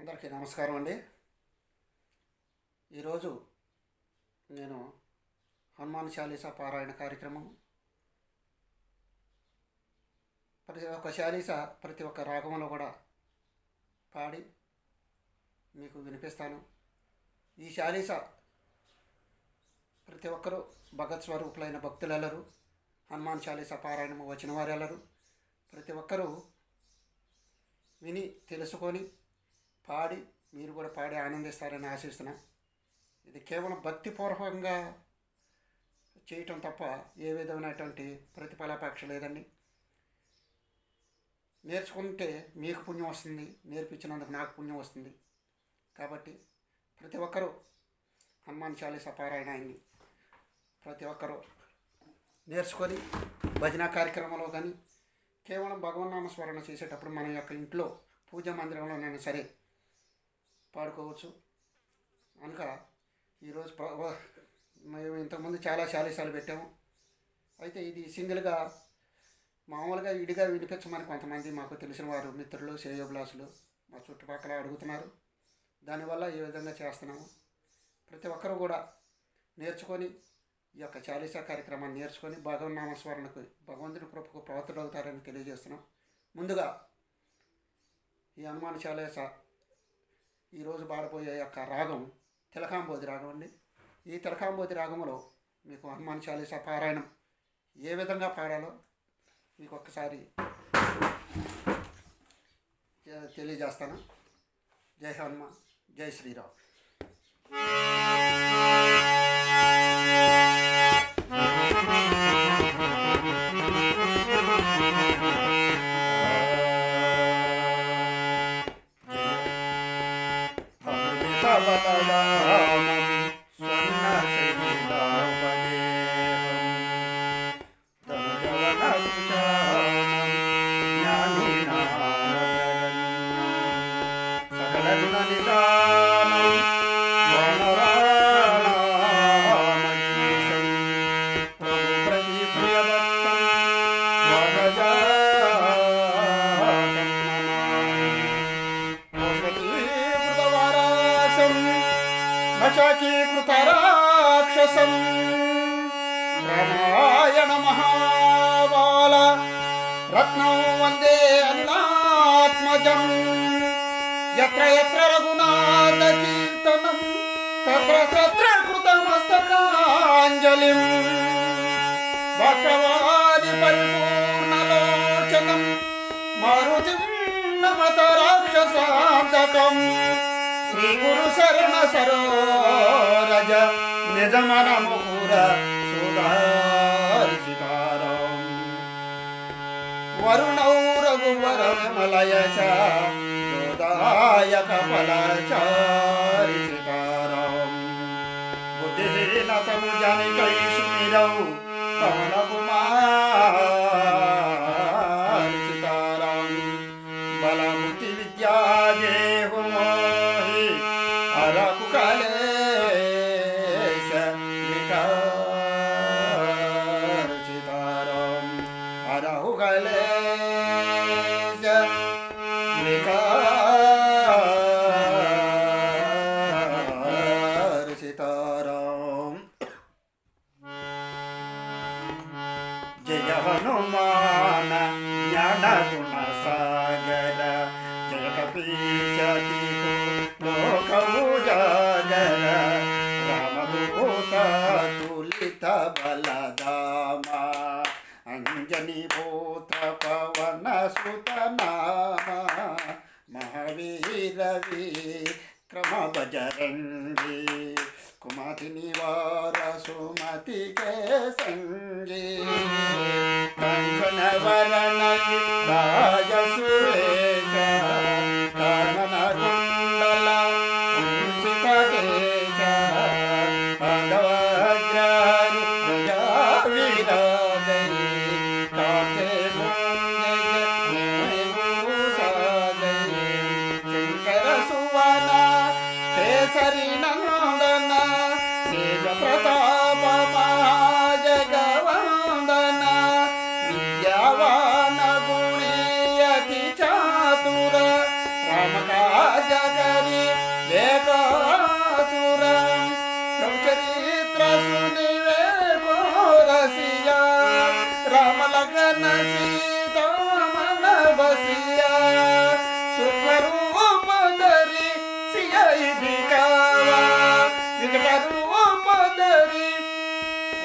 అందరికీ నమస్కారం అండి. ఈరోజు నేను హనుమాన్ చాలీసా పారాయణ కార్యక్రమం ప్రతి ఒక్క చాలీస ప్రతి ఒక్క రాగంలో కూడా పాడి మీకు వినిపిస్తాను. ఈ చాలీస ప్రతి ఒక్కరూ భగత్ స్వరూపులైన భక్తులెల్లరూ హనుమాన్ చాలీసా పారాయణము వచ్చిన వారెల్లరూ ప్రతి ఒక్కరూ విని తెలుసుకొని పాడి మీరు కూడా పాడి ఆనందిస్తారని ఆశిస్తున్నా. ఇది కేవలం భక్తిపూర్వకంగా చేయటం తప్ప ఏ విధమైనటువంటి ప్రతిఫలాపేక్ష లేదండి. నేర్చుకుంటే మీకు పుణ్యం వస్తుంది నేర్పించినందుకు నాకు పుణ్యం వస్తుంది. కాబట్టి ప్రతి ఒక్కరూ హనుమాన్ చాలీస పారాయణాన్ని ప్రతి ఒక్కరూ నేర్చుకొని భజన కార్యక్రమంలో కానీ కేవలం భగవన్నామస్మరణ చేసేటప్పుడు మన యొక్క ఇంట్లో పూజా మందిరంలోనైనా సరే పాడుకోవచ్చు. కనుక ఈరోజు మేము ఇంతకుముందు చాలా శాలీసాలు పెట్టాము. అయితే ఇది సింగిల్గా మామూలుగా విడిగా వినిపించమని కొంతమంది మాకు తెలిసిన వారు మిత్రులు శ్రేయోభిలాసులు మా చుట్టుపక్కల అడుగుతున్నారు. దానివల్ల ఏ విధంగా చేస్తున్నాము? ప్రతి ఒక్కరూ కూడా నేర్చుకొని ఈ యొక్క చాలీసా కార్యక్రమాన్ని నేర్చుకొని భగవన్నామస్మరణకు భగవంతుని కృపకు ప్రవర్తుడవుతారని తెలియజేస్తున్నాం. ముందుగా ఈ హనుమాన్ చాలీసా ఈరోజు పాడబోయే యొక్క రాగం తిలకాంబోతి రాగం అండి. ఈ తిలకాంబోతి రాగంలో మీకు హనుమాన్ చాలీసా పారాయణం ఏ విధంగా పాడాలో మీకు ఒక్కసారి తెలియజేస్తాను. జై హనుమాన్ జై శ్రీరామ్. రత్నం వందే అనిలాత్మజం ఎత్ర ఎత్ర రఘునాథ కీర్తనం తత్ర తత్ర కృతమస్తకాంజలిం. భగవాది పరిపూర్ణలోచనం మారుతిం నమత రాక్షసాంతకం శ్రీ వరుణౌ రఘువర విమలయశ జోదాయక ఫలచారి సీతారాం బుద్ధిహీనతను జనికై సుమిరౌ పవన కుమారి సీతారాం బలముతి విద్యా జయ హనుమాన జ్ఞాన గుణ సాగర జయ కపీశతి లోకము జాగర రామదూత తులిత బలదామ అంజని పుత్ర పవన సుత నామ మహావీర విక్రమ బజరంగి కుమతి నివార సుమతి కే సంగే. కంకణ వరణ जगरी देखो तुरम तुम चरित्र सुनिवे को रसिया राम लखन सीता मन बसिया सुख रूप धरी सियाई दिखावा विकट रूप धरी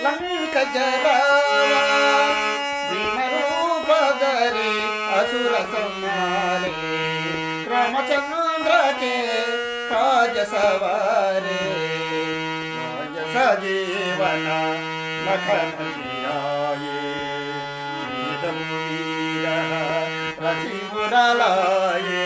लंक जरावा भीम रूप धरी असुर संहारे रामचंद्र चंद्राचे काज सवारे काज सजीवना लखन जियाये श्रीदंबीला रसिपुरालाये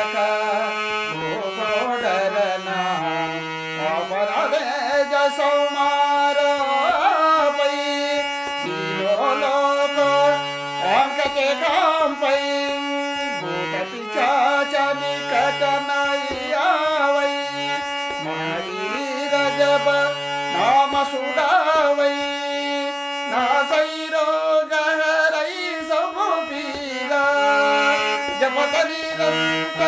కనయ్యావై మారీ రజప నామ సుడావై నా సైరో గహరై సభు పీరా జపతని రంత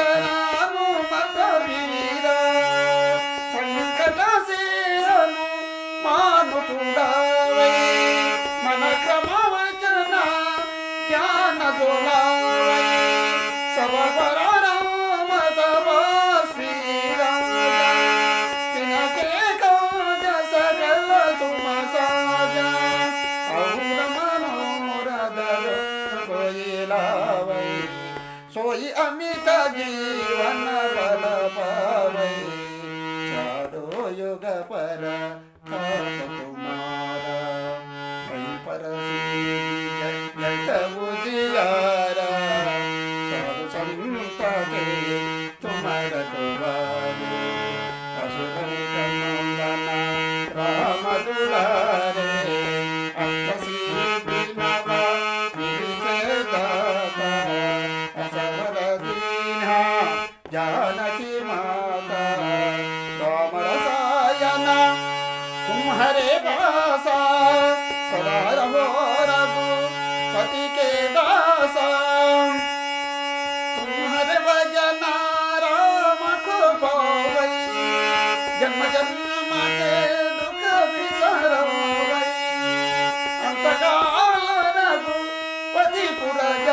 কাজে तुम हरे भाषा सदा रहो रघुपति के दासा तुम हरे भजना राम को पावई जन्म जन्म के दुख बिसरवई अंतकाल रघुपति पुरजा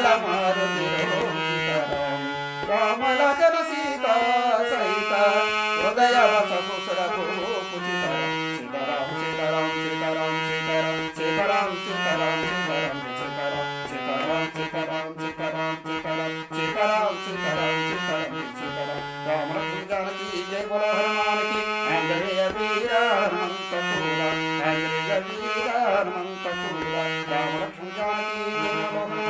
మంగళ మారుతి రామ లఖన సీతా హృదయ వసకుసుర సీతారాం సీతారాం సీతారాం సీతారాం సీతారాం సీతారాం సీతారాం సీతారాం సీతారాం సీతారాం సీతారాం సీతారాం సీతారాం సీతారాం సీతారాం రామ లక్ష్మణ జానకి జయ బోల ఆంజనేయ వీర హనుమంత చూడ ఆంజనేయ వీర హనుమంత చూడ రామ లక్ష్మణ జానకి జయ బోల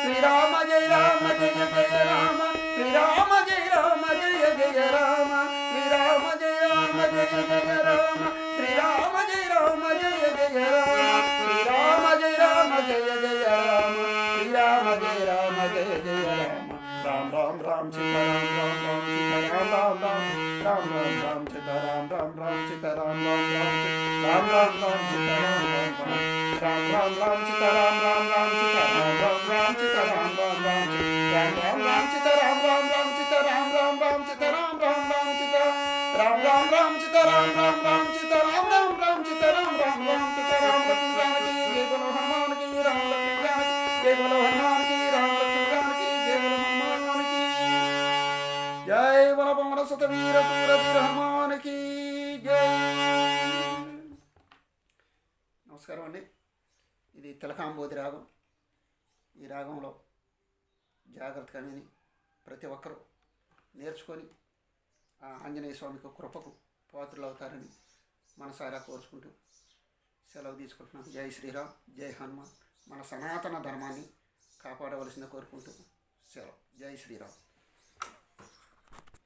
శ్రీరామ జయ రామ జయ జయ రామ శ్రీరామ జయ రామ జయ జయ రామ శ్రీరామ జయ రామ జయ జయ రామ శ్రీరామ జయ రామ జయ జయ రామ శ్రీరామ జయ రామ జయ జయ రామ శ్రీరామ జయ రామ జయ జయ రామ రామ రామ రామ సీతారాం రామ రామ సీతారాం రామ రామ రామ రామ రామ సీతారాం రామ రామ సీతారాం రామ రామ రామ రామ రామ సీతారాం రామ రామ రామ రామ సీతారాం రామ రామ राम राम सीता राम राम राम सीता राम राम राम सीता राम राम राम सीता राम लक्ष्मण राम की जय बोलो हनुमान की राम लक्ष्मण राम की जय बोलो हनुमान की राम लक्ष्मण राम की जय बोलो हनुमान की जय बोलो पंगड़ सतवीर सूर वीर हनुमान की జై నమస్కారం అండి ఇది తిలకాంబోధి రాగం ఈ రాగంలో జాగ్రత్తగా విని ప్రతి ఒక్కరూ నేర్చుకొని ఆంజనేయ స్వామికి కృపకు పాత్రలు అవుతారని మనసారా కోరుచుకుంటూ సెలవు తీసుకుంటున్నాం. జై శ్రీరామ్ జై హనుమాన్. మన సనాతన ధర్మాన్ని కాపాడవలసిందిగా కోరుకుంటూ సెలవు. జై శ్రీరామ్.